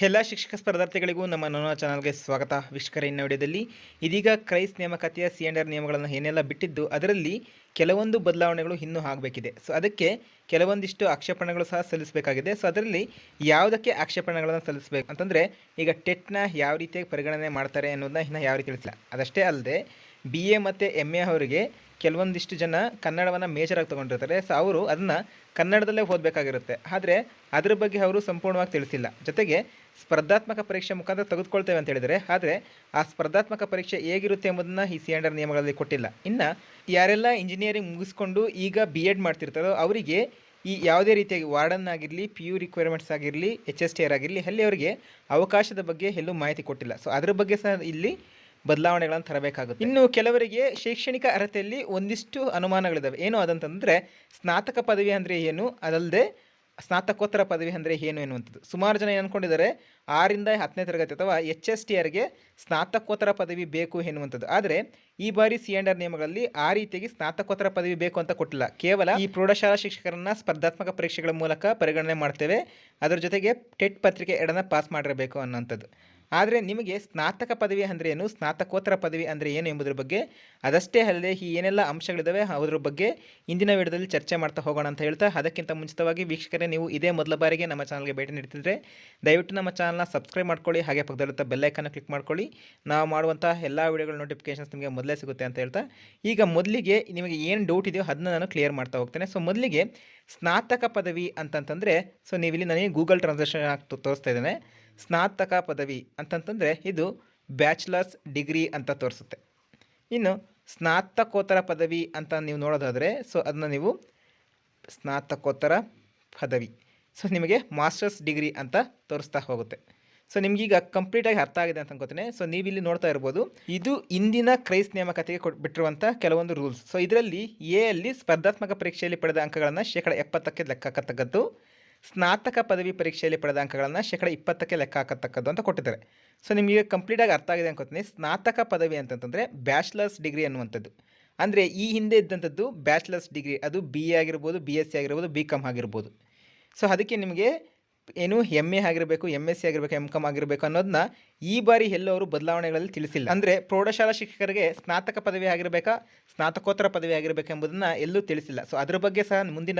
ಎಲ್ಲ ಶಿಕ್ಷಕ ಸ್ಪರ್ಧಾರ್ಥಿಗಳಿಗೂ ನಮ್ಮ ನನ್ನ ಚಾನಲ್ಗೆ ಸ್ವಾಗತ. ವೀಕ್ಷಕರ, ಇನ್ನ ವಿಡಿಯೋದಲ್ಲಿ ಇದೀಗ ಕ್ರೈಸ್ ನೇಮಕಾತಿಯ ಸಿ ಆರ್ ನಿಯಮಗಳನ್ನು ಏನೆಲ್ಲ ಬಿಟ್ಟಿದ್ದು, ಅದರಲ್ಲಿ ಕೆಲವೊಂದು ಬದಲಾವಣೆಗಳು ಇನ್ನೂ ಆಗಬೇಕಿದೆ. ಸೊ, ಅದಕ್ಕೆ ಕೆಲವೊಂದಿಷ್ಟು ಆಕ್ಷೇಪಣೆಗಳು ಸಹ ಸಲ್ಲಿಸಬೇಕಾಗಿದೆ. ಸೊ, ಅದರಲ್ಲಿ ಯಾವುದಕ್ಕೆ ಆಕ್ಷೇಪಣೆಗಳನ್ನು ಸಲ್ಲಿಸಬೇಕು? ಅಂತಂದರೆ, ಈಗ ಟೆಟ್ನ ಯಾವ ರೀತಿಯಾಗಿ ಪರಿಗಣನೆ ಮಾಡ್ತಾರೆ ಅನ್ನೋದನ್ನ ಇನ್ನು ಯಾವ ರೀತಿ ತಿಳಿಸಿಲ್ಲ. ಅದಷ್ಟೇ ಅಲ್ಲದೆ, ಬಿ ಎ ಮತ್ತು ಎಂ ಎ ಅವರಿಗೆ ಕೆಲವೊಂದಿಷ್ಟು ಜನ ಕನ್ನಡವನ್ನು ಮೇಜರಾಗಿ ತೊಗೊಂಡಿರ್ತಾರೆ. ಸೊ, ಅವರು ಅದನ್ನು ಕನ್ನಡದಲ್ಲೇ ಓದಬೇಕಾಗಿರುತ್ತೆ. ಆದರೆ, ಅದರ ಬಗ್ಗೆ ಅವರು ಸಂಪೂರ್ಣವಾಗಿ ತಿಳಿಸಿಲ್ಲ. ಜೊತೆಗೆ ಸ್ಪರ್ಧಾತ್ಮಕ ಪರೀಕ್ಷೆ ಮುಖಾಂತರ ತೆಗೆದುಕೊಳ್ತೇವೆ ಅಂತ ಹೇಳಿದರೆ, ಆದರೆ ಆ ಸ್ಪರ್ಧಾತ್ಮಕ ಪರೀಕ್ಷೆ ಹೇಗಿರುತ್ತೆ ಎಂಬುದನ್ನು ಈ ಸಿ ಅಂಡರ್ ನಿಯಮಗಳಲ್ಲಿ ಕೊಟ್ಟಿಲ್ಲ. ಇನ್ನು ಯಾರೆಲ್ಲ ಇಂಜಿನಿಯರಿಂಗ್ ಮುಗಿಸ್ಕೊಂಡು ಈಗ ಬಿ ಎಡ್ ಮಾಡ್ತಿರ್ತಾರೋ ಅವರಿಗೆ ಈ ಯಾವುದೇ ರೀತಿಯಾಗಿ ವಾರ್ಡನ್ ಆಗಿರಲಿ ಪಿ ಯು ರಿಕ್ವೈರ್ಮೆಂಟ್ಸ್ ಆಗಿರಲಿ ಎಚ್ ಎಸ್ ಟಿ ಆರ್ ಆಗಿರಲಿ, ಅಲ್ಲಿ ಅವರಿಗೆ ಅವಕಾಶದ ಬಗ್ಗೆ ಎಲ್ಲೂ ಮಾಹಿತಿ ಕೊಟ್ಟಿಲ್ಲ. ಸೊ ಅದ್ರ ಬಗ್ಗೆ ಸಹ ಇಲ್ಲಿ ಬದಲಾವಣೆಗಳನ್ನು ತರಬೇಕಾಗುತ್ತೆ. ಇನ್ನು ಕೆಲವರಿಗೆ ಶೈಕ್ಷಣಿಕ ಅರ್ಹತೆಯಲ್ಲಿ ಒಂದಿಷ್ಟು ಅನುಮಾನಗಳಿದ್ದಾವೆ ಏನು ಅದಂತಂದರೆ, ಸ್ನಾತಕ ಪದವಿ ಅಂದರೆ ಏನು? ಅದಲ್ಲದೆ ಸ್ನಾತಕೋತ್ತರ ಪದವಿ ಅಂದರೆ ಏನು ಎನ್ನುವಂಥದ್ದು. ಸುಮಾರು ಜನ ಏನು ಅಂದ್ಕೊಂಡಿದ್ದಾರೆ ಆರಿಂದ ಹತ್ತನೇ ತರಗತಿ ಅಥವಾ ಎಚ್ ಎಸ್ ಟಿ ಆರ್ಗೆ ಸ್ನಾತಕೋತ್ತರ ಪದವಿ ಬೇಕು ಎನ್ನುವಂಥದ್ದು. ಆದರೆ ಈ ಬಾರಿ ಸಿ ಆರ್ ನಿಯಮಗಳಲ್ಲಿ ಆ ರೀತಿಯಾಗಿ ಸ್ನಾತಕೋತ್ತರ ಪದವಿ ಬೇಕು ಅಂತ ಕೊಟ್ಟಿಲ್ಲ. ಕೇವಲ ಈ ಪ್ರೌಢಶಾಲಾ ಶಿಕ್ಷಕರನ್ನು ಸ್ಪರ್ಧಾತ್ಮಕ ಪರೀಕ್ಷೆಗಳ ಮೂಲಕ ಪರಿಗಣನೆ ಮಾಡ್ತೇವೆ. ಅದರ ಜೊತೆಗೆ ಟೆಟ್ ಪತ್ರಿಕೆ ಎರಡನ್ನ ಪಾಸ್ ಮಾಡಿರಬೇಕು ಅನ್ನೋಂಥದ್ದು ಆದರೆ ನಿಮಗೆ ಸ್ನಾತಕ ಪದವಿ ಅಂದರೆ ಏನು, ಸ್ನಾತಕೋತ್ತರ ಪದವಿ ಅಂದರೆ ಏನು ಎಂಬುದರ ಬಗ್ಗೆ ಅದಷ್ಟೇ ಅಲ್ಲದೆ ಈ ಏನೆಲ್ಲ ಅಂಶಗಳಿದ್ದಾವೆ ಅದರ ಬಗ್ಗೆ ಇಂದಿನ ವಿಡಿಯೋದಲ್ಲಿ ಚರ್ಚೆ ಮಾಡ್ತಾ ಹೋಗೋಣ ಅಂತ ಹೇಳ್ತಾ, ಅದಕ್ಕಿಂತ ಮುಂಚಿತವಾಗಿ ವೀಕ್ಷಕರೇ, ನೀವು ಇದೇ ಮೊದಲ ಬಾರಿಗೆ ನಮ್ಮ ಚಾನಲ್ಗೆ ಭೇಟಿ ನೀಡ್ತಿದ್ರೆ, ದಯವಿಟ್ಟು ನಮ್ಮ ಚಾನಲ್ನ ಸಬ್ಸ್ಕ್ರೈಬ್ ಮಾಡ್ಕೊಳ್ಳಿ, ಹಾಗೆ ಪಕ್ಕದಲ್ಲಿರುತ್ತ ಬೆಲ್ಲೈಕನ್ನು ಕ್ಲಿಕ್ ಮಾಡ್ಕೊಳ್ಳಿ. ನಾವು ಮಾಡುವಂಥ ಎಲ್ಲ ವಿಡಿಯೋಗಳ ನೋಟಿಫಿಕೇಷನ್ಸ್ ನಿಮಗೆ ಮೊದಲೇ ಸಿಗುತ್ತೆ ಅಂತ ಹೇಳ್ತಾ, ಈಗ ಮೊದಲಿಗೆ ನಿಮಗೆ ಏನು ಡೌಟ್ ಇದೆಯೋ ಅದನ್ನ ನಾನು ಕ್ಲಿಯರ್ ಮಾಡ್ತಾ ಹೋಗ್ತೇನೆ. ಸೊ ಮೊದಲಿಗೆ ಸ್ನಾತಕ ಪದವಿ ಅಂತಂತಂದರೆ ಸೊ ನೀವಿಲ್ಲಿ ನನಗೆ ಗೂಗಲ್ ಟ್ರಾನ್ಸಾಕ್ಷನ್ ತೋರಿಸ್ತಾ ಇದ್ದೇನೆ. ಸ್ನಾತಕ ಪದವಿ ಅಂತಂತಂದರೆ ಇದು ಬ್ಯಾಚುಲರ್ಸ್ ಡಿಗ್ರಿ ಅಂತ ತೋರಿಸುತ್ತೆ. ಇನ್ನು ಸ್ನಾತಕೋತ್ತರ ಪದವಿ ಅಂತ ನೀವು ನೋಡೋದಾದರೆ, ಸೊ ಅದನ್ನ ನೀವು ಸ್ನಾತಕೋತ್ತರ ಪದವಿ. ಸೊ ನಿಮಗೆ ಮಾಸ್ಟರ್ಸ್ ಡಿಗ್ರಿ ಅಂತ ತೋರಿಸ್ತಾ ಹೋಗುತ್ತೆ. ಸೊ ನಿಮಗೀಗ ಕಂಪ್ಲೀಟಾಗಿ ಅರ್ಥ ಆಗಿದೆ ಅಂತ ಅನ್ಕೋತೇನೆ ಸೊ ನೀವಿಲ್ಲಿ ನೋಡ್ತಾ ಇರ್ಬೋದು, ಇದು ಇಂದಿನ ಕ್ರೈಸ್ ನೇಮಕತೆಗೆ ಕೊಟ್ಟು ಬಿಟ್ಟಿರುವಂಥ ಕೆಲವೊಂದು ರೂಲ್ಸ್. ಸೊ ಇದರಲ್ಲಿ ಎ ಅಲ್ಲಿ ಸ್ಪರ್ಧಾತ್ಮಕ ಪರೀಕ್ಷೆಯಲ್ಲಿ ಪಡೆದ ಅಂಕಗಳನ್ನು ಶೇಕಡ ಎಪ್ಪತ್ತಕ್ಕೆ ಲೆಕ್ಕ ಹಾಕತಕ್ಕದ್ದು ಸ್ನಾತಕ ಪದವಿ ಪರೀಕ್ಷೆಯಲ್ಲಿ ಪಡೆದ ಅಂಕಗಳನ್ನು ಶೇಕಡ ಇಪ್ಪತ್ತಕ್ಕೆ ಲೆಕ್ಕ ಹಾಕತಕ್ಕದ್ದು ಅಂತ ಕೊಟ್ಟಿದ್ದಾರೆ. ಸೊ ನಿಮಗೆ ಕಂಪ್ಲೀಟಾಗಿ ಅರ್ಥ ಆಗಿದೆ ಅನ್ಕೋತೀನಿ. ಸ್ನಾತಕ ಪದವಿ ಅಂತಂತಂದರೆ ಬ್ಯಾಚುಲರ್ಸ್ ಡಿಗ್ರಿ ಅನ್ನುವಂಥದ್ದು. ಅಂದರೆ ಈ ಹಿಂದೆ ಇದ್ದಂಥದ್ದು ಬ್ಯಾಚುಲರ್ಸ್ ಡಿಗ್ರಿ. ಅದು ಬಿ ಎ ಆಗಿರ್ಬೋದು ಬಿ ಎಸ್ ಸಿ ಆಗಿರ್ಬೋದು ಬಿ ಕಾಮ್ ಆಗಿರ್ಬೋದು. ಸೊ ಅದಕ್ಕೆ ನಿಮಗೆ ಏನು ಎಂ ಎ ಆಗಿರಬೇಕು ಎಂ ಎಸ್ ಸಿ ಆಗಿರಬೇಕು ಎಂ ಕಾಮ್ ಆಗಿರಬೇಕು ಅನ್ನೋದನ್ನ ಈ ಬಾರಿ ಎಲ್ಲವರು ಬದಲಾವಣೆಗಳಲ್ಲಿ ತಿಳಿಸಿಲ್ಲ. ಅಂದರೆ ಪ್ರೌಢಶಾಲಾ ಶಿಕ್ಷಕರಿಗೆ ಸ್ನಾತಕ ಪದವಿ ಆಗಿರಬೇಕಾ, ಸ್ನಾತಕೋತ್ತರ ಪದವಿ ಆಗಿರಬೇಕು ಎಂಬುದನ್ನು ಎಲ್ಲೂ ತಿಳಿಸಿಲ್ಲ. ಸೊ ಅದರ ಬಗ್ಗೆ ಸಹ ಮುಂದಿನ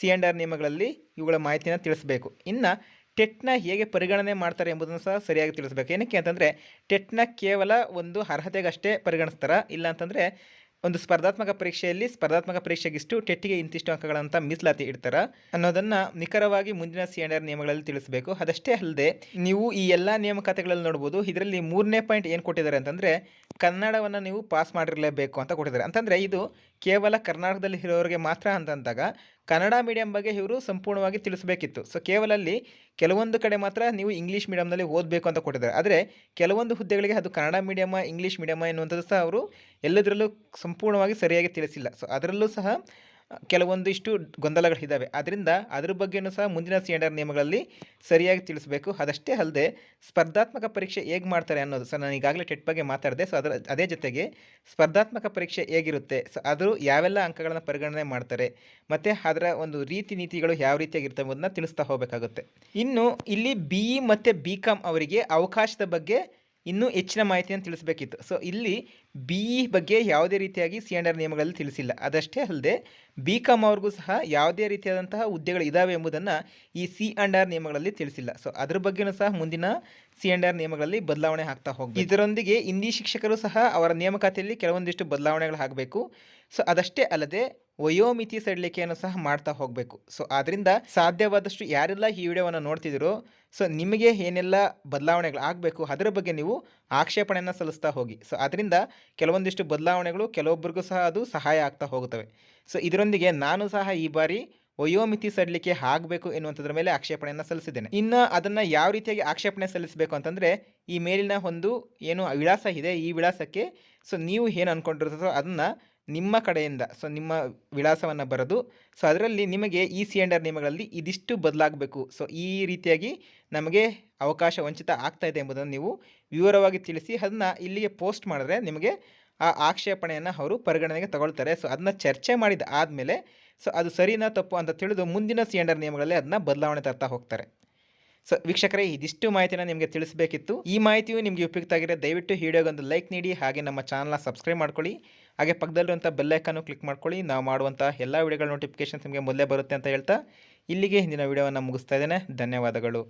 ಸಿ ಆರ್ ನಿಯಮಗಳಲ್ಲಿ ಇವುಗಳ ಮಾಹಿತಿಯನ್ನು ತಿಳಿಸಬೇಕು. ಇನ್ನು ಟೆಟ್ನ ಹೇಗೆ ಪರಿಗಣನೆ ಮಾಡ್ತಾರೆ ಎಂಬುದನ್ನು ಸಹ ಸರಿಯಾಗಿ ತಿಳಿಸಬೇಕು. ಏನಕ್ಕೆ ಅಂತಂದರೆ, ಟೆಟ್ನ ಕೇವಲ ಒಂದು ಅರ್ಹತೆಗಷ್ಟೇ ಪರಿಗಣಿಸ್ತಾರ. ಇಲ್ಲ ಅಂತಂದರೆ ಒಂದು ಸ್ಪರ್ಧಾತ್ಮಕ ಪರೀಕ್ಷೆಯಲ್ಲಿ ಸ್ಪರ್ಧಾತ್ಮಕ ಪರೀಕ್ಷೆಗಿಷ್ಟು ಟೆಟ್ಟಿಗೆ ಇಂತಿಷ್ಟು ಅಂಕಗಳಂತ ಮೀಸಲಾತಿ ಇಡ್ತಾರ ಅನ್ನೋದನ್ನ ನಿಖರವಾಗಿ ಮುಂದಿನ ಸಿ ಆರ್ ನಿಯಮಗಳಲ್ಲಿ ತಿಳಿಸಬೇಕು. ಅದಷ್ಟೇ ಅಲ್ಲದೆ ನೀವು ಈ ಎಲ್ಲ ನೇಮಕಾತಿಗಳಲ್ಲಿ ನೋಡ್ಬೋದು. ಇದರಲ್ಲಿ ಮೂರನೇ ಪಾಯಿಂಟ್ ಏನು ಕೊಟ್ಟಿದ್ದಾರೆ ಅಂತಂದರೆ ಕನ್ನಡವನ್ನು ನೀವು ಪಾಸ್ ಮಾಡಿರಲೇಬೇಕು ಅಂತ ಕೊಟ್ಟಿದ್ದಾರೆ. ಅಂತಂದರೆ ಇದು ಕೇವಲ ಕರ್ನಾಟಕದಲ್ಲಿ ಇರೋರಿಗೆ ಮಾತ್ರ ಅಂತಂದಾಗ ಕನ್ನಡ ಮೀಡಿಯಂ ಬಗ್ಗೆ ಇವರು ಸಂಪೂರ್ಣವಾಗಿ ತಿಳಿಸಬೇಕಿತ್ತು. ಸೊ ಕೇವಲ ಅಲ್ಲಿ ಕೆಲವೊಂದು ಕಡೆ ಮಾತ್ರ ನೀವು ಇಂಗ್ಲೀಷ್ ಮೀಡಿಯಂನಲ್ಲಿ ಓದಬೇಕು ಅಂತ ಕೊಟ್ಟಿದ್ದಾರೆ. ಆದರೆ, ಕೆಲವೊಂದು ಹುದ್ದೆಗಳಿಗೆ ಅದು ಕನ್ನಡ ಮೀಡಿಯಮ ಇಂಗ್ಲೀಷ್ ಮೀಡಿಯಮ ಎನ್ನುವಂಥದ್ದು ಸಹ ಅವರು ಎಲ್ಲದರಲ್ಲೂ ಸಂಪೂರ್ಣವಾಗಿ ಸರಿಯಾಗಿ ತಿಳಿಸಿಲ್ಲ. ಸೊ ಅದರಲ್ಲೂ ಸಹ ಕೆಲವೊಂದಿಷ್ಟು ಗೊಂದಲಗಳಿದ್ದಾವೆ ಆದ್ದರಿಂದ ಅದರ ಬಗ್ಗೆಯೂ ಸಹ ಮುಂದಿನ ಸಿ ನಿಯಮಗಳಲ್ಲಿ ಸರಿಯಾಗಿ ತಿಳಿಸಬೇಕು. ಅದಷ್ಟೇ ಅಲ್ಲದೆ ಸ್ಪರ್ಧಾತ್ಮಕ ಪರೀಕ್ಷೆ ಹೇಗೆ ಮಾಡ್ತಾರೆ ಅನ್ನೋದು ಸರ್ ನಾನು ಈಗಾಗಲೇ ಟೆಟ್ ಬಗ್ಗೆ ಮಾತಾಡಿದೆ. ಸೊ ಅದರ ಅದೇ ಜೊತೆಗೆ ಸ್ಪರ್ಧಾತ್ಮಕ ಪರೀಕ್ಷೆ ಹೇಗಿರುತ್ತೆ? ಸೊ ಅದು ಯಾವೆಲ್ಲ ಅಂಕಗಳನ್ನು ಪರಿಗಣನೆ ಮಾಡ್ತಾರೆ? ಮತ್ತು ಅದರ ಒಂದು ರೀತಿ ನೀತಿಗಳು ಯಾವ ರೀತಿಯಾಗಿರುತ್ತೆ ಅನ್ನೋದನ್ನ ತಿಳಿಸ್ತಾ ಹೋಗಬೇಕಾಗುತ್ತೆ. ಇನ್ನು ಇಲ್ಲಿ ಬಿ ಇ ಮತ್ತು ಬಿ ಕಾಮ್ ಅವರಿಗೆ ಅವಕಾಶದ ಬಗ್ಗೆ ಇನ್ನೂ ಹೆಚ್ಚಿನ ಮಾಹಿತಿಯನ್ನು ತಿಳಿಸಬೇಕಿತ್ತು. ಸೊ ಇಲ್ಲಿ ಬಿ ಇ ಬಗ್ಗೆ ಯಾವುದೇ ರೀತಿಯಾಗಿ ಸಿ ಆರ್ ನಿಯಮಗಳಲ್ಲಿ ತಿಳಿಸಿಲ್ಲ. ಅದಷ್ಟೇ ಅಲ್ಲದೆ ಬಿ ಕಾಮ್ ಅವ್ರಿಗೂ ಸಹ ಯಾವುದೇ ರೀತಿಯಾದಂತಹ ಹುದ್ದೆಗಳು ಇದ್ದಾವೆ ಎಂಬುದನ್ನು ಈ ಸಿ ಆ್ಯಂಡ್ ಆರ್ ನಿಯಮಗಳಲ್ಲಿ ತಿಳಿಸಿಲ್ಲ. ಸೊ ಅದ್ರ ಬಗ್ಗೆಯೂ ಸಹ ಮುಂದಿನ ಸಿ ಆ್ಯಂಡ್ ಆರ್ ನಿಯಮಗಳಲ್ಲಿ ಬದಲಾವಣೆ ಆಗ್ತಾ ಹೋಗಿ ಇದರೊಂದಿಗೆ ಹಿಂದಿ ಶಿಕ್ಷಕರು ಸಹ ಅವರ ನೇಮಕಾತಿಯಲ್ಲಿ ಕೆಲವೊಂದಿಷ್ಟು ಬದಲಾವಣೆಗಳು ಆಗಬೇಕು. ಸೊ ಅದಷ್ಟೇ ಅಲ್ಲದೆ ವಯೋಮಿತಿ ಸಡಿಲಿಕೆಯನ್ನು ಸಹ ಮಾಡ್ತಾ ಹೋಗಬೇಕು. ಸೊ ಆದ್ದರಿಂದ ಸಾಧ್ಯವಾದಷ್ಟು ಯಾರೆಲ್ಲ ಈ ವಿಡಿಯೋವನ್ನು ನೋಡ್ತಿದ್ದೀರೋ ಸೊ ನಿಮಗೆ ಏನೆಲ್ಲ ಬದಲಾವಣೆಗಳು ಆಗಬೇಕು, ಅದರ ಬಗ್ಗೆ ನೀವು ಆಕ್ಷೇಪಣೆಯನ್ನು ಸಲ್ಲಿಸ್ತಾ ಹೋಗಿ. ಸೊ ಅದರಿಂದ ಕೆಲವೊಂದಿಷ್ಟು ಬದಲಾವಣೆಗಳು ಕೆಲವೊಬ್ಬರಿಗೂ ಸಹ ಅದು ಸಹಾಯ ಆಗ್ತಾ ಹೋಗುತ್ತವೆ. ಸೊ ಇದರೊಂದಿಗೆ ನಾನು ಸಹ ಈ ಬಾರಿ ವಯೋಮಿತಿ ಸಡಿಲಿಕೆ ಆಗಬೇಕು ಎನ್ನುವಂಥದ್ರ ಮೇಲೆ ಆಕ್ಷೇಪಣೆಯನ್ನು ಸಲ್ಲಿಸಿದ್ದೇನೆ. ಇನ್ನು ಅದನ್ನು ಯಾವ ರೀತಿಯಾಗಿ ಆಕ್ಷೇಪಣೆ ಸಲ್ಲಿಸಬೇಕು ಅಂತಂದರೆ, ಈ ಮೇಲಿನ ಒಂದು ಏನು ವಿಳಾಸ ಇದೆ, ಈ ವಿಳಾಸಕ್ಕೆ ಸೊ ನೀವು ಏನು ಅಂದ್ಕೊಂಡಿರ್ತದೋ ಅದನ್ನು ನಿಮ್ಮ ಕಡೆಯಿಂದ, ಸೊ ನಿಮ್ಮ ವಿಳಾಸವನ್ನು ಬರೆದು, ಸೊ ಅದರಲ್ಲಿ ನಿಮಗೆ ಈ ಸಿ ಎಂಡರ್ ನಿಯಮಗಳಲ್ಲಿ ಇದಿಷ್ಟು ಬದಲಾಗಬೇಕು. ಸೊ ಈ ರೀತಿಯಾಗಿ ನಮಗೆ ಅವಕಾಶ ವಂಚಿತ ಆಗ್ತಾ ಇದೆ ಎಂಬುದನ್ನು ನೀವು ವಿವರವಾಗಿ ತಿಳಿಸಿ, ಅದನ್ನು ಇಲ್ಲಿಗೆ ಪೋಸ್ಟ್ ಮಾಡಿದ್ರೆ ನಿಮಗೆ ಆ ಆಕ್ಷೇಪಣೆಯನ್ನು ಅವರು ಪರಿಗಣನೆಗೆ ತಗೊಳ್ತಾರೆ. ಸೊ ಅದನ್ನ ಚರ್ಚೆ ಮಾಡಿದ ಆದಮೇಲೆ, ಸೊ ಅದು ಸರಿನಾ ತಪ್ಪು ಅಂತ ತಿಳಿದು ಮುಂದಿನ ಸಿ ಎಂಡರ್ ನಿಯಮಗಳಲ್ಲಿ ಅದನ್ನ ಬದಲಾವಣೆ ತರ್ತಾ ಹೋಗ್ತಾರೆ. ಸೊ ವೀಕ್ಷಕರೇ, ಇದಿಷ್ಟು ಮಾಹಿತಿನ ನಿಮಗೆ ತಿಳಿಸಬೇಕಿತ್ತು. ಈ ಮಾಹಿತಿಯು ನಿಮಗೆ ಉಪಯುಕ್ತ ಆಗಿದೆ ದಯವಿಟ್ಟು ವಿಡಿಯೋಗೆ ಒಂದು ಲೈಕ್ ನೀಡಿ, ಹಾಗೆ ನಮ್ಮ ಚಾನಲ್ನ ಸಬ್ಸ್ಕ್ರೈಬ್ ಮಾಡ್ಕೊಳ್ಳಿ. ಹಾಗೆ ಪಕ್ಕದಲ್ಲಿರುವಂಥ ಬೆಲ್ಲೈಕನ್ನು ಕ್ಲಿಕ್ ಮಾಡ್ಕೊಳ್ಳಿ. ನಾವು ಮಾಡುವಂಥ ಎಲ್ಲ ವಿಡಿಯೋಗಳ ನೋಟಿಫಿಕೇಶನ್ಸ್ ನಿಮಗೆ ಮೊದಲೇ ಬರುತ್ತೆ ಅಂತ ಹೇಳ್ತಾ ಇಲ್ಲಿಗೆ ಹಿಂದಿನ ವಿಡಿಯೋವನ್ನು ಮುಗಿಸ್ತಾ ಇದ್ದೇನೆ. ಧನ್ಯವಾದಗಳು.